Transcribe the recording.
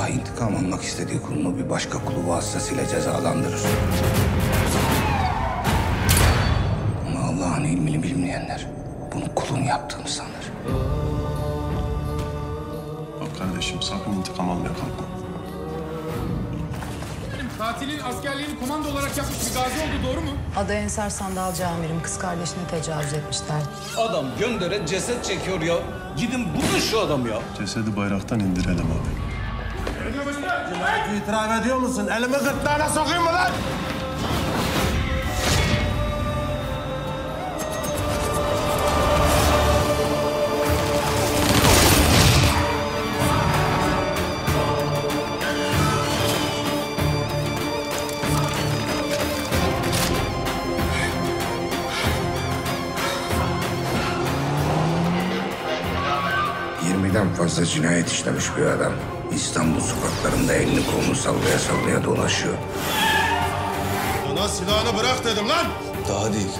İntikam almak istediği kulunu bir başka kulu vasıtasıyla cezalandırır. Ama Allah'ın ilmini bilmeyenler bunu kulun yaptığını sanır. Bak kardeşim sakın intikam almaya kalkma. Katilin askerliğini komando olarak yapmış bir gazi oldu doğru mu? Adı Ensar Sandalcı amirim kız kardeşine tecavüz etmişler. Adam göndere ceset çekiyor ya. Gidin bulun şu adamı ya. Cesedi bayraktan indirelim abi. İtiraf ediyor musun? Elimi gırtlağına sokayım mı lan? Fazla cinayet işlemiş bir adam. İstanbul sokaklarında elini kolunu sallaya sallaya dolaşıyor. Bana silahını bırak dedim lan. Daha değil.